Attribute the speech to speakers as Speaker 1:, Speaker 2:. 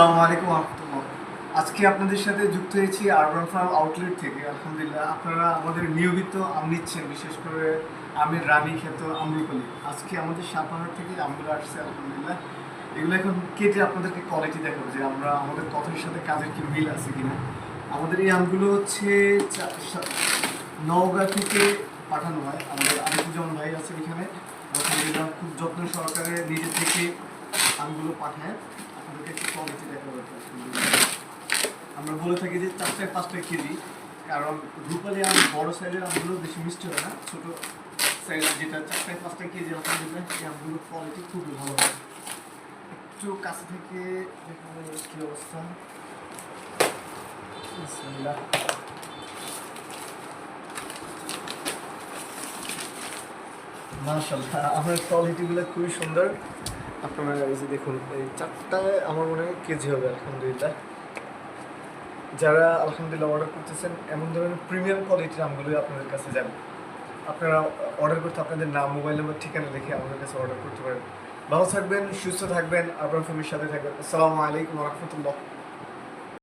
Speaker 1: আলাইকুম রহমতুল্লাহ। আজকে আপনাদের সাথে যুক্ত হয়েছি আরবান ফার্ম আউটলেট থেকে, আলহামদুলিল্লাহ। আপনারা আমাদের নিয়মিত আম নিচ্ছেন, বিশেষ করে আমের রানী খ্যাত আমরুপালি। আজকে আমাদের সাপাহার থেকে আমগুলো আসছে, আলহামদুলিল্লাহ। এগুলো এখন কেটে আপনাদেরকে কোয়ালিটি দেখাবো যে আমরা আমাদের কথার সাথে কাজের কি মিল আছে কিনা। আমাদের এই আমগুলো হচ্ছে নওগাঁ থেকে পাঠানো হয়। আমাদের আরিফুজ্জামান ভাই আছে এখানে। খুব যত্ন সহকারে নিজে থেকে আমগুলো পাঠায়। আমরা বলে থাকি যে চারটায় পাঁচটা কেজি, কারণ রূপালি আম বড় সাইজের আমগুলো বেশি মিষ্টি হয় না, ছোট সাইজ যেটা চারটায় পাঁচটা কেজি আলহামদুলিল্লাহ এই আমগুলোর কোয়ালিটি খুবই ভালো হয়। একটু কাছে থেকে কি অবস্থা? বিসমিল্লাহ। মাশাল্লাহ আমার কোয়ালিটিগুলো খুবই সুন্দর। আপনারা এই যে দেখুন, এই চারটায় আমার মনে হয় কেজি হবে আলহামদুলিল্লাহ। যারা আলহামদুলিল্লাহ অর্ডার করতেছেন, এমন ধরনের প্রিমিয়াম কোয়ালিটির আমগুলোই আপনাদের কাছে যাবে। আপনারা অর্ডার করতে আপনাদের নাম মোবাইল নাম্বার ঠিকানা লিখে আমাদের কাছে অর্ডার করতে পারেন। ভালো থাকবেন, সুস্থ থাকবেন আপনার ফ্যামিলির সাথে থাকবেন। আসসালামু আলাইকুম রহমতুল্লাহ।